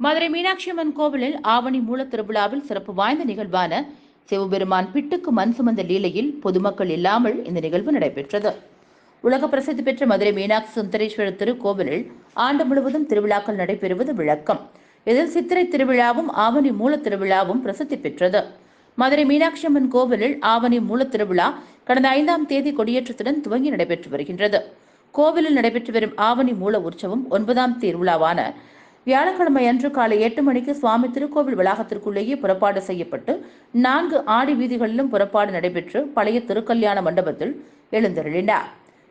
மதுரை மீனாட்சி அம்மன் கோவிலில் ஆவணி மூல திருவிழாவில் சிறப்பு வாய்ந்த நிகழ்வான சிவபெருமான் பிட்டுக்கு மண் சுமந்த லீலையில் பொதுமக்கள் இல்லாமல் இந்த நிகழ்வு நடைபெற்றது. உலக பிரசித்தி பெற்ற மதுரை மீனாட்சி சுந்தரேஸ்வரர் திருக்கோவிலில் ஆண்டு முழுவதும் திருவிழாக்கள் நடைபெறுவது விளக்கம். இதில் சித்திரை திருவிழாவும் ஆவணி மூல திருவிழாவும் பிரசித்தி பெற்றது. மதுரை மீனாட்சி அம்மன் கோவிலில் ஆவணி மூல திருவிழா கடந்த ஐந்தாம் தேதி கொடியேற்றத்துடன் துவங்கி நடைபெற்று வருகின்றது. கோவிலில் நடைபெற்று வரும் ஆவணி மூல உற்சவம் ஒன்பதாம் திருவிழாவான வியாழக்கிழமை அன்று காலை எட்டு மணிக்கு சுவாமி திருக்கோவில் வளாகத்திற்குள்ளேயே புறப்பாடு செய்யப்பட்டு நான்கு ஆடி வீதிகளிலும் புறப்பாடு நடைபெற்று பழைய திருக்கல்யாண மண்டபத்தில் எழுந்தருளினார்.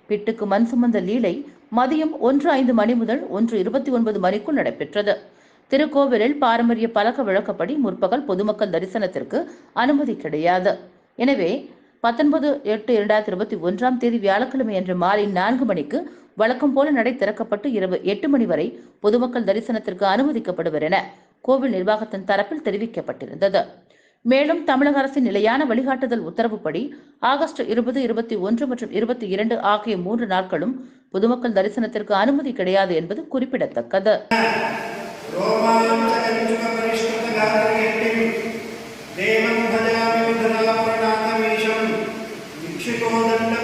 பிட்டுக்கு மண் சுமந்த லீலை மதியம் ஒன்று ஐந்து மணி முதல் ஒன்று இருபத்தி ஒன்பது மணிக்குள் நடைபெற்றது. திருக்கோவிலில் பாரம்பரிய பழக்க வழக்கப்படி முற்பகல் பொதுமக்கள் தரிசனத்திற்கு அனுமதி கிடையாது. எனவே பத்தொன்பது எட்டு இரண்டாயிரத்தி இருபத்தி ஒன்றாம் தேதி வியாழக்கிழமை அன்று மாலை நான்கு மணிக்கு வழக்கம் போல நடை திறக்கப்பட்டு இரவு எட்டு மணி வரை பொதுமக்கள் தரிசனத்திற்கு அனுமதிக்கப்படுவர் என கோவில் நிர்வாகத்தின் தரப்பில் தெரிவிக்கப்பட்டிருந்தது. மேலும் தமிழக அரசின் நிலையான வழிகாட்டுதல் உத்தரவுப்படி ஆகஸ்ட் இருபது இருபத்தி ஒன்று மற்றும் இருபத்தி இரண்டு ஆகிய மூன்று நாட்களும் பொதுமக்கள் தரிசனத்திற்கு அனுமதி கிடையாது என்பது குறிப்பிடத்தக்கது. সেই কমান্ডারটা